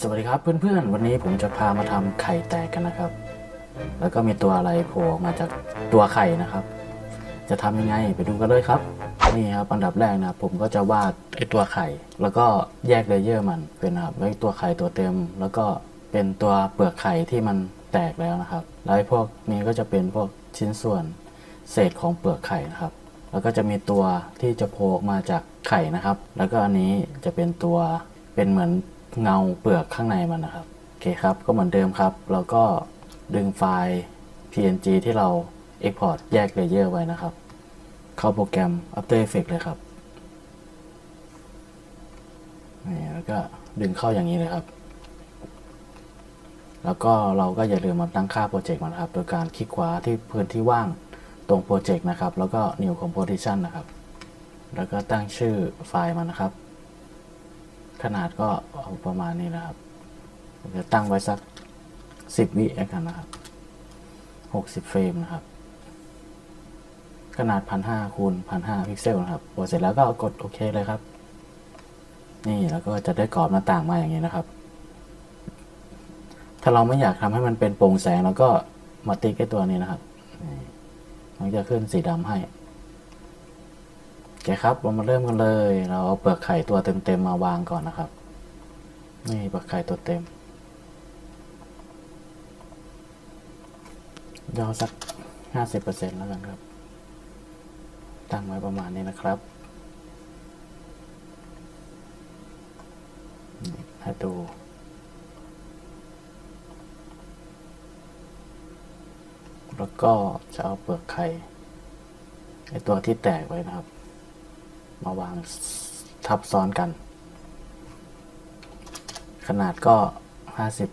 สวัสดีครับเพื่อนๆ วันนี้ผมจะพามาทำไข่แตกกันนะครับ แล้วก็มีตัวอะไรโผล่ออกมาจากตัวไข่นะครับ จะทำยังไงไปดูกันเลยครับ นี่ครับอันดับแรกนะผมก็จะวาดไอตัวไข่ แล้วก็แยกเลเยอร์มันเป็นนะครับไว้ตัวไข่ตัวเต็ม แล้วก็เป็นตัวเปลือกไข่ที่มันแตกแล้วนะครับแล้วพวกนี้ก็จะเป็นพวกชิ้นส่วนเศษของเปลือกไข่นะครับ แล้วก็จะมีตัวที่จะโผล่ออกมาจากไข่นะครับ แล้วก็อันนี้จะเป็นตัวเป็นเหมือน เงาเปลือกข้างในมันนะครับ โอเคครับ ก็เหมือนเดิมครับ เราก็ดึงไฟล์ PNG ที่เรา Export แยกเลเยอร์ไว้นะครับ เข้าโปรแกรม After Effects เลยครับนี่แล้วก็ดึงเข้าอย่างนี้เลยครับ แล้วก็เราก็อย่าลืมมาตั้งค่าโปรเจกต์มันครับ โดยการคลิกขวาที่พื้นที่ว่างตรงโปรเจกต์นะครับ แล้วก็ New Composition นะครับ แล้วก็ตั้งชื่อไฟล์มันนะครับ ขนาดก็เอาประมาณนี้นะครับผมจะตั้งไว้สัก 10 วิแล้วกันนะครับ 60 เฟรมนะครับ ขนาด 1,500คูณ1,500 พิกเซลนะครับพอเสร็จแล้วก็กดโอเคเลยครับ นี่แล้วก็จะได้กรอบหน้าต่างมาอย่างนี้นะครับ ถ้าเราไม่อยากทำให้มันเป็นโปร่งแสง แล้วก็มาติ๊กไอ้ตัวนี้นะครับมันจะขึ้นสีดำให้ เคครับเรามาเริ่มกันเลย เราเอาเปลือกไข่ตัวเต็มๆมาวางก่อนนะครับ นี่เปลือกไข่ตัวเต็มย่อสักห้าสิบเปอร์เซ็นต์แล้วกันครับ ตั้งไว้ประมาณนี้นะครับนี่ให้ดูแล้วก็จะเอาเปลือกไข่ไอตัวที่แตกไว้นะครับ มาวางทับซ้อนกัน ขนาดก็ห้าสิบ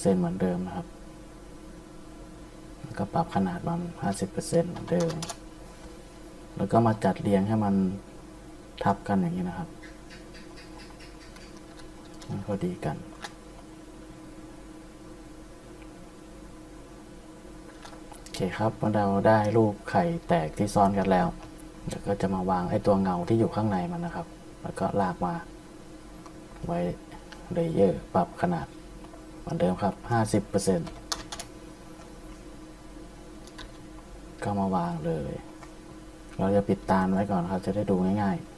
เเหมือนเดิมนะครับแล้วก็ปรับขนาดมัน 50%เหมือนเดิม แล้วก็มาจัดเรียงให้มันทับกันอย่างนี้นะครับมันพอดีกันโอเคครับเราได้รูปไข่แตกที่ซ้อนกันแล้ว เดี๋ยวก็จะมาวางไอ้ตัวเงาที่อยู่ข้างในมันนะครับ แล้วก็ลากมา ไว้เลเยอร์ปรับขนาดเหมือนเดิมครับ 50%ก็มาวางเลย เราจะปิดตาไว้ก่อนครับ จะได้ดูง่ายๆ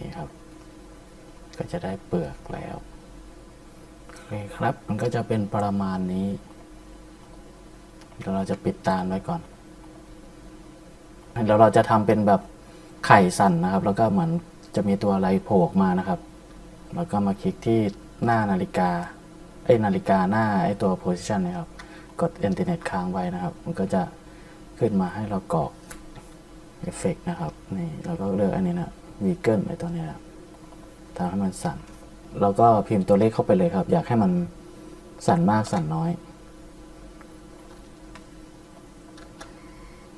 นี่ครับ ก็จะได้เปลือกแล้วโอเคครับ มันก็จะเป็นประมาณนี้ เดี๋ยวเราจะปิดตาไว้ก่อนแล้วเราจะทำเป็นแบบไข่สั่นนะครับ แล้วก็เหมือนจะมีตัวอะไรโผล่ออกมานะครับ แล้วก็มาคลิกที่หน้านาฬิกาไอ้นาฬิกาหน้าไอ้ตัว position นะครับ กด internet ค้างไว้นะครับ มันก็จะขึ้นมาให้เรากรอกเอฟเฟกนะครับนี่เราก็เลือกอันนี้นะ vegan ไอ้ตัวเนี้ยครับ ทำให้มันสั่น แล้วก็พิมพ์ตัวเลขเข้าไปเลยครับ อยากให้มันสั่นมากสั่นน้อย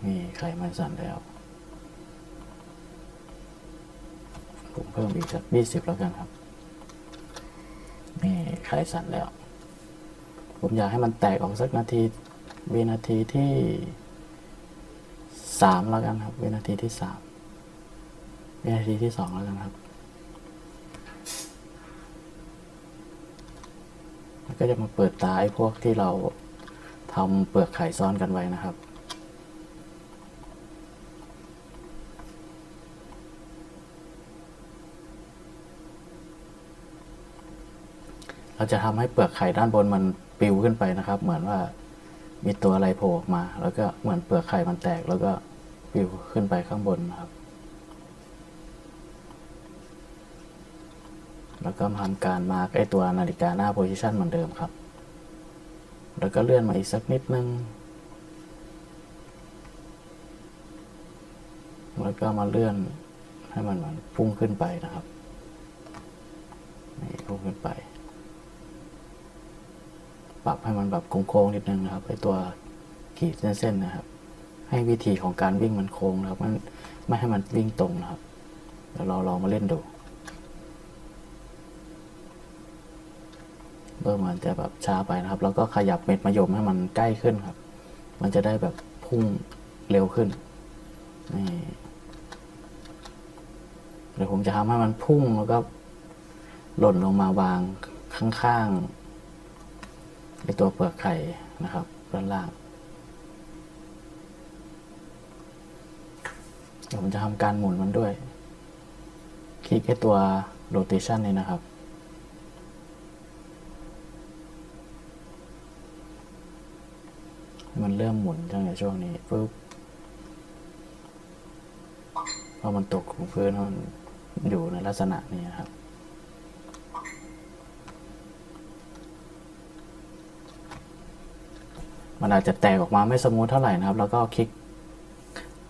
นี่ไข่มันสั่นแล้ว ผมเพิ่มอีกสักยี่สิบแล้วกันครับ นี่ไข่สั่นแล้ว ผมอยากให้มันแตกออกสักนาทีวินาทีที่สามแล้วกันครับวินาทีที่สามวินาทีที่สองแล้วกันครับแล้ว ก็จะมาเปิดตาไอ้พวกที่เราทำเปลือกไข่ซ้อนกันไว้นะครับ เราจะทำให้เปลือกไข่ด้านบนมันปิวขึ้นไปนะครับ เหมือนว่ามีตัวอะไรโผล่ออกมา แล้วก็เหมือนเปลือกไข่มันแตกแล้วก็ปิวขึ้นไปข้างบนนะครับ แล้วก็ทำการมาร์กไอตัวนาฬิกาหน้าโพซิชันเหมือนเดิมครับ แล้วก็เลื่อนมาอีกสักนิดนึง แล้วก็มาเลื่อนให้มันเหมือนพุ่งขึ้นไปนะครับ นี่พุ่งขึ้นไป ปรับให้มันแบบโค้งๆนิดนึงนะครับไอตัวขีดเส้นๆนะครับ ให้วิธีของการวิ่งมันโค้งนะครับ มันไม่ให้มันวิ่งตรงนะครับ เดี๋ยวเราลองมาเล่นดู เบอร์มันจะแบบช้าไปนะครับ แล้วก็ขยับเม็ดมะยมให้มันใกล้ขึ้นครับ มันจะได้แบบพุ่งเร็วขึ้นนี่เดี๋ยวผมจะทำให้มันพุ่งแล้วก็หล่นลงมาวางข้างๆในตัวเปลือกไข่นะครับด้านล่างเดี๋ยวผมจะทำการหมุนมันด้วย คลิกไอ้ตัว rotation นี่นะครับ มันเริ่มหมุนตั้งแต่ช่วงนี้ปุ๊บพอมันตกของพื้นมันอยู่ในลักษณะนี้นครับ มันอาจจะแตกออกมาไม่สมูทเท่าไหร่นะครับ แล้วก็คลิก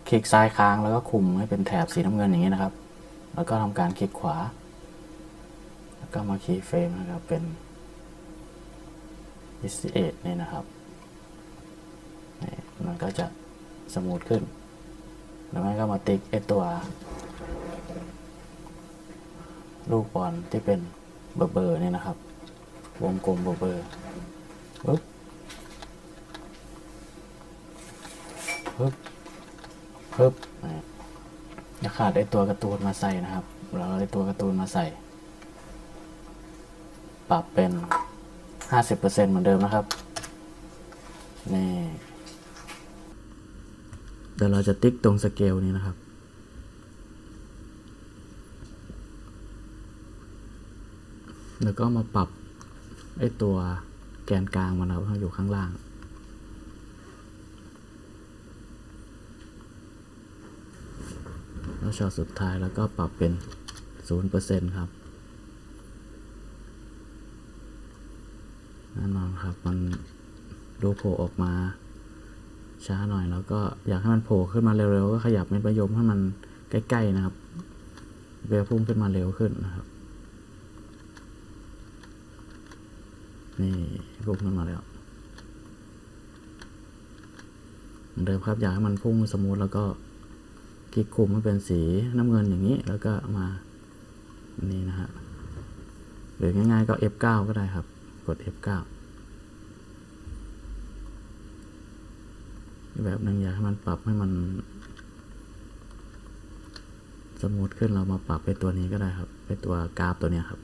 คลิกซ้ายค้างแล้วก็คุมให้เป็นแถบสีน้ำเงินอย่างนี้นะครับ แล้วก็ทำการคลิกขวา แล้วก็มาคีย์เฟรมนะครับเป็น 28นี่นะครับ มันก็จะสมูทขึ้น แล้วมันก็มาติ๊กไอตัว ลูกบอลที่เป็นเบอร์เบอร์นี่ยนะครับ วงกลมเบอร์เบอร์ปึ๊บปึ๊บปึ๊บนี่อย่าขาดไอตัวการ์ตูนมาใส่นะครับ เราเอาไอตัวการ์ตูนมาใส่ ปรับเป็น 50%เหมือนเดิมนะครับ นี่ เดี๋ยวเราจะติ๊กตรงสเกลนี้นะครับ แล้วก็มาปรับไอ้ตัวแกนกลางมันนะครับให้อยู่ข้างล่าง แล้วช็อตสุดท้ายแล้วก็ปรับเป็น 0%ครับแน่นอนครับมันดูโผล่ออกมา ช้าหน่อย แล้วก็อยากให้มันโผล่ขึ้นมาเร็วๆก็ขยับเม็ดมะยมให้มันใกล้ๆนะครับเบลพุ่งขึ้นมาเร็วขึ้นนะครับ นี่พุ่งขึ้นมาแล้วเหมือนเดิมครับอยากให้มันพุ่งสมูทแล้วก็คลิกคุมให้เป็นสีน้ำเงินอย่างนี้ แล้วก็มานนี้นะฮะหรือง่ายๆก็ F9 ก็ได้ครับ กด F9 อีก แบบหนึ่งอยากให้มันปรับให้มัน สมูทขึ้นเรามาปรับไปตัวนี้ก็ได้ครับไปตัวกราฟตัวเนี้ยครับ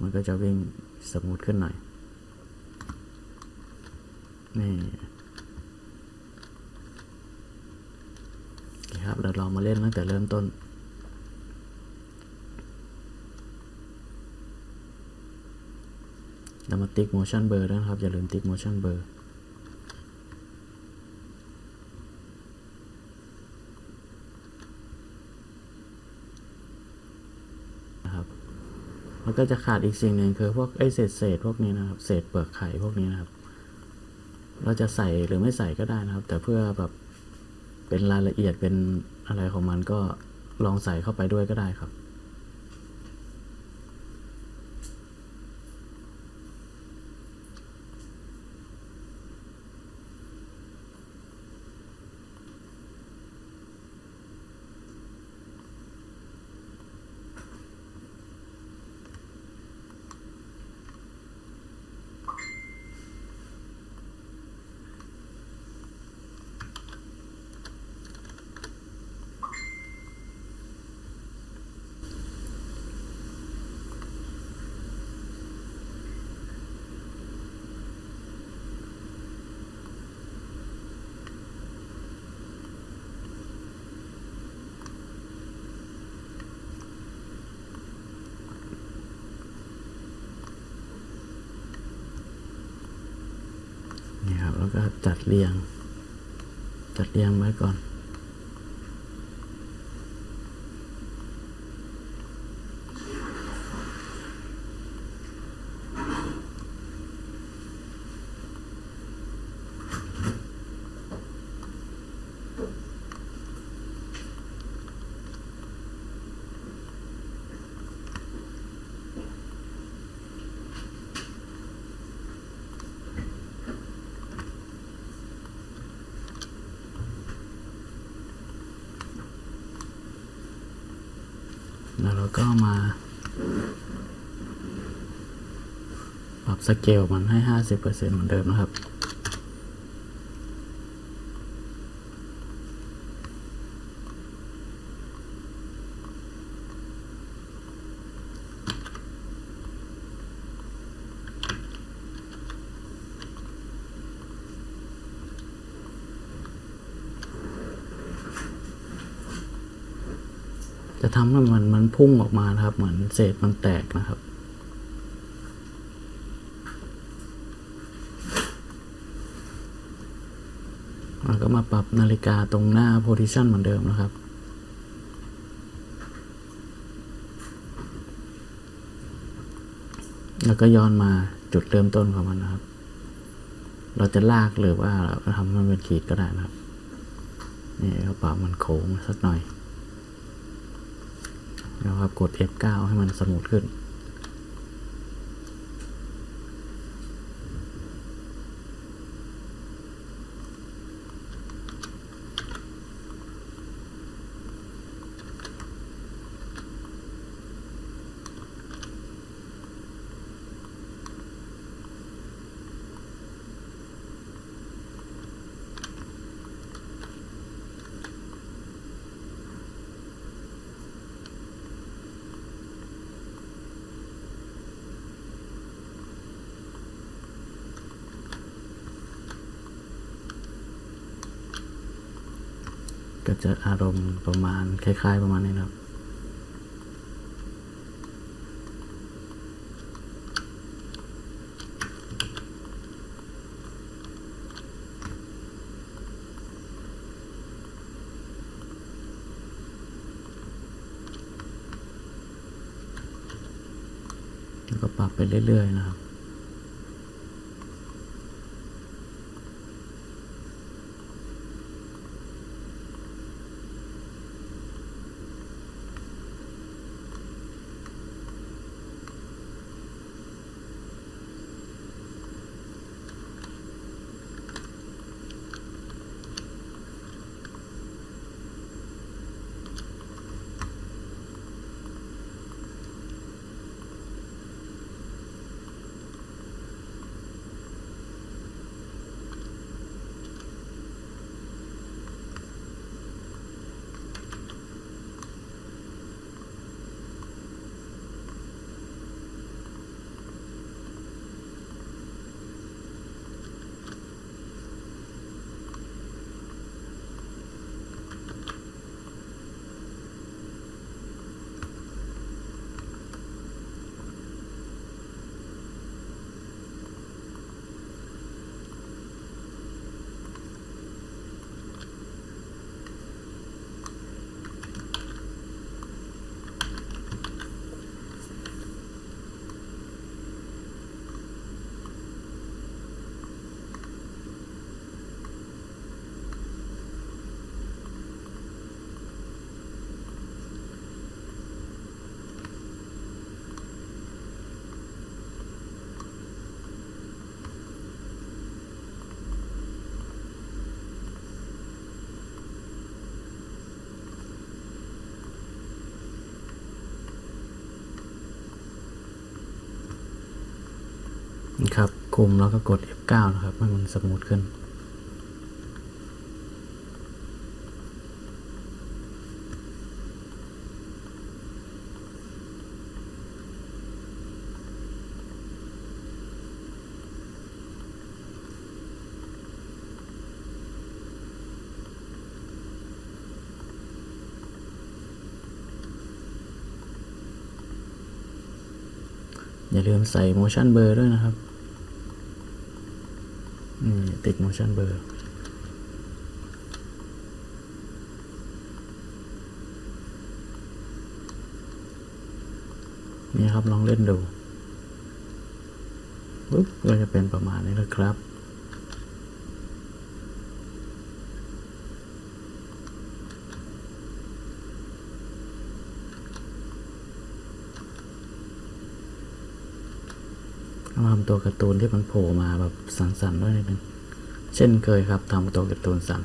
มันก็จะวิ่งสมูทขึ้นหน่อย นี่ครับเดี๋ยวเรามาเล่นตั้งแต่เริ่มต้นเรามาติ๊ก motion blur ด้วยนะครับ อย่าลืมติ๊ก motion blur นะครับ แล้วก็จะขาดอีกสิ่งหนึ่งคือพวกไอ้เศษเศษพวกนี้นะครับ เศษเปลือกไข่พวกนี้นะครับ เราจะใส่หรือไม่ใส่ก็ได้นะครับ แต่เพื่อแบบเป็นรายละเอียดเป็นอะไรของมันก็ลองใส่เข้าไปด้วยก็ได้ครับ ก็จัดเรียง จัดเรียงไว้ก่อน แล้วก็มา ปรับสเกลมันให้ห้าสิบเปอร์เซ็นเหมือนเดิมนะครับ จะทำให้มันมันพุ่งออกมานะครับ เหมือนเศษมันแตกนะครับแล้วก็มาปรับนาฬิกาตรงหน้า position เหมือนเดิมนะครับแล้วก็ย้อนมาจุดเริ่มต้นของมันนะครับ เราจะลากหรือว่าเราทำให้มันเป็นขีดก็ได้นะครับ นี่ก็ปรับมันโค้งสักหน่อย แล้วครับกด F9 ให้มันสมูทขึ้น ก็จะอารมณ์ประมาณคล้าย ๆ ประมาณนี้นะครับ แล้วก็ปรับไปเรื่อย ๆ นะครับ นะครับคุมแล้วก็กด F9 นะครับให้มันสมูทขึ้น อย่าลืมใส่ motion blur ด้วยนะครับ นี่ติด motion blur นี่ครับลองเล่นดูปุ๊บก็จะเป็นประมาณนี้นะครับ ทำตัวการ์ตูนที่มันโผล่มาแบบสั่นๆด้วยนึงเช่นเคยครับทำตัวการ์ตูนสั่น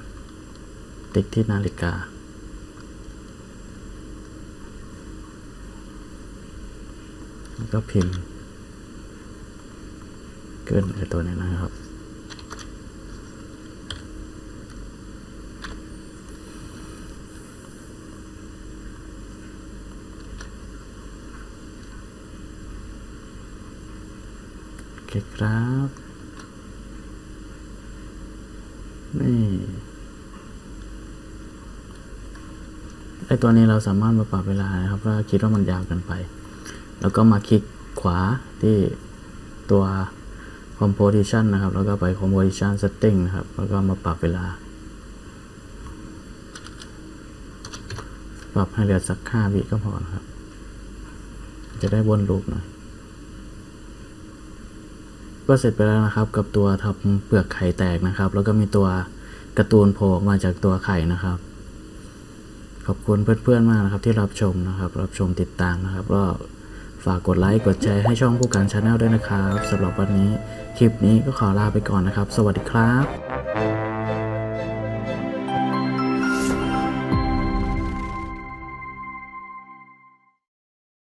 ติดที่นาฬิกา แล้วก็พิมพ์ เกินไอตัวนี้นะครับ โอเครับ นี่ไอตัวนี้เราสามารถมาปรับเวลานะครับถ้าคิดว่ามันยาวเกินไป แล้วก็มาคลิกขวาที่ตัว composition นะครับ แล้วก็ไป composition setting นะครับ แล้วก็มาปรับเวลา ปรับให้เหลือสัก5วิก็พอนะครับ จะได้วนลูปหน่อย ก็เสร็จไปแล้วนะครับ กับตัวทำเปลือกไข่แตกนะครับ แล้วก็มีตัวการ์ตูนโผล่ออกมาจากตัวไข่นะครับ ขอบคุณเพื่อนๆมากนะครับที่รับชมนะครับ รับชมติดตามนะครับก็ฝากกดไลค์กดแชร์ให้ช่องผู้การชาแนลด้วยนะครับสำหรับวันนี้คลิปนี้ก็ขอลาไปก่อนนะครับ สวัสดีครับ